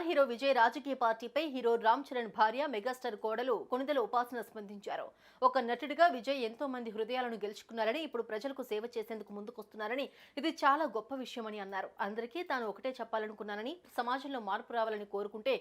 Star hero Vijay రాజకీయ పార్టీపై hero Ram Charan భార్య మెగాస్టార్ కోడలు కొణిదల ఉపాసన స్పందించారు. ఒక నటుడిగా విజయ్ ఎంతో మంది హృదయాలను గెలుచుకున్నారని ఇప్పుడు ప్రజలకు సేవ చేసేందుకు ముందుకొస్తున్నారని ఇది చాలా గొప్ప విషయమని అన్నారు. అందరికీ తాను ఒకటే చెప్పాలనుకున్నానని సమాజంలో మార్పు రావాలని కోరుకుంటే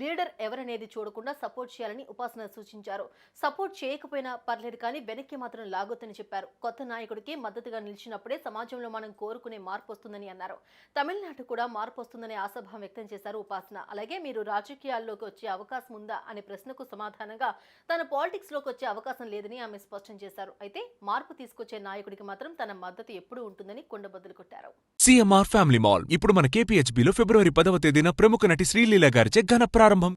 లీడర్ ఎవరనేది చూడకుండా సపోర్ట్ చేయాలని ఉపాసన సూచించారు. సపోర్ట్ చేయకపోయినా పర్లేదు కానీ వెనక్కి మాత్రం లాగొద్దని చెప్పారు. కొత్త నాయకుడికి మద్దతుగా నిలిచినప్పుడే సమాజంలో మనం కోరుకునే మార్పు వస్తుందని అన్నారు. తమిళనాడు కూడా మార్పు వస్తుందనే ఆశాభావం వ్యక్తం చేశారు ఉపాసన. అలాగే మీరు రాజకీయాల్లోకి వచ్చే అవకాశం ఉందా అనే ప్రశ్నకు సమాధానంగా తన పాలిటిక్స్లోకి వచ్చే అవకాశం లేదని ఆమె స్పష్టం చేశారు. అయితే మార్పు తీసుకొచ్చే నాయకుడికి మాత్రం తన మద్దతు ఎప్పుడూ ఉంటుందని కొండబద్దలు కొట్టారు. CMR family mall. ఇప్పుడు మన కేపీహెచ్బీలో ఫిబ్రవరి పదవ తేదీన ప్రముఖ నటి శ్రీలీల గారిచే ఘన ప్రారంభం.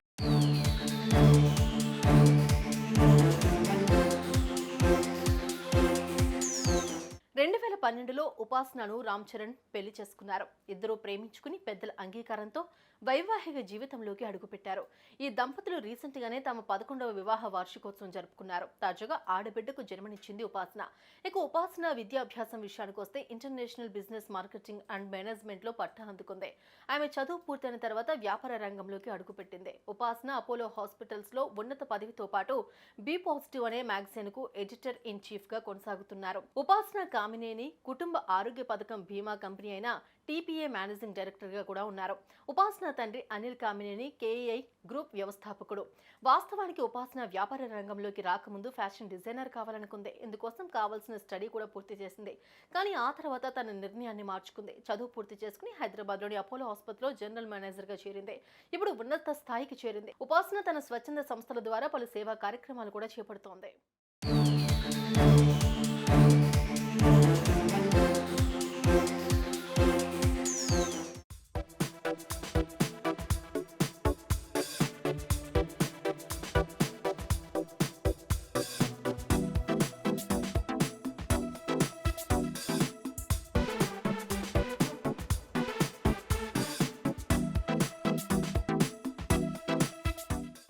పన్నెండులో ఉపాసనను రామ్ చరణ్ పెళ్ళి చేసుకున్నారు. ఇద్దరూ ప్రేమించుకుని పెద్దల అంగీకారంతో వైవాహిక జీవితంలోకి అడుగుపెట్టారు. ఈ దంపతులు రీసెంట్ గానే తమ పదకొండవ వివాహ వార్షికోత్సవం జరుపుకున్నారు. తాజాగా ఆడబిడ్డకు జన్మనిచ్చింది ఉపాసన. ఇక ఉపాసన విద్యాభ్యాసం విషయానికి వస్తే ఇంటర్నేషనల్ బిజినెస్ మార్కెటింగ్ అండ్ మేనేజ్మెంట్లో పట్టా అందుకుంది. ఆమె చదువు పూర్తయిన తర్వాత వ్యాపార రంగంలోకి అడుగుపెట్టింది. ఉపాసన అపోలో హాస్పిటల్స్లో ఉన్నత పదవితో పాటు బి పాజిటివ్ అనే మ్యాగజైన్కు ఎడిటర్ ఇన్ చీఫ్గా కొనసాగుతున్నారు. ఉపాసన కామినేని కుటుంబ ఆరోగ్య పథకం బీమా కంపెనీ అయిన టీపీఏ మేనేజింగ్ డైరెక్టర్గా కూడా ఉన్నారు. ఉపాసన తండ్రి అనిల్ కామినేని కేఐ గ్రూప్ వ్యవస్థాపకుడు. వాస్తవానికి ఉపాసన వ్యాపార రంగంలోకి రాకముందు ఫ్యాషన్ డిజైనర్ కావాలనుకుంది. ఇందుకోసం కావాల్సిన స్టడీ కూడా పూర్తి చేసింది. కానీ ఆ తర్వాత తన నిర్ణయాన్ని మార్చుకుంది. చదువు పూర్తి చేసుకుని హైదరాబాద్లోని అపోలో ఆసుపత్రిలో జనరల్ మేనేజర్గా చేరింది. ఇప్పుడు ఉన్నత స్థాయికి చేరింది. ఉపాసన తన స్వచ్ఛంద సంస్థల ద్వారా పలు సేవా కార్యక్రమాలు కూడా చేపడుతోంది.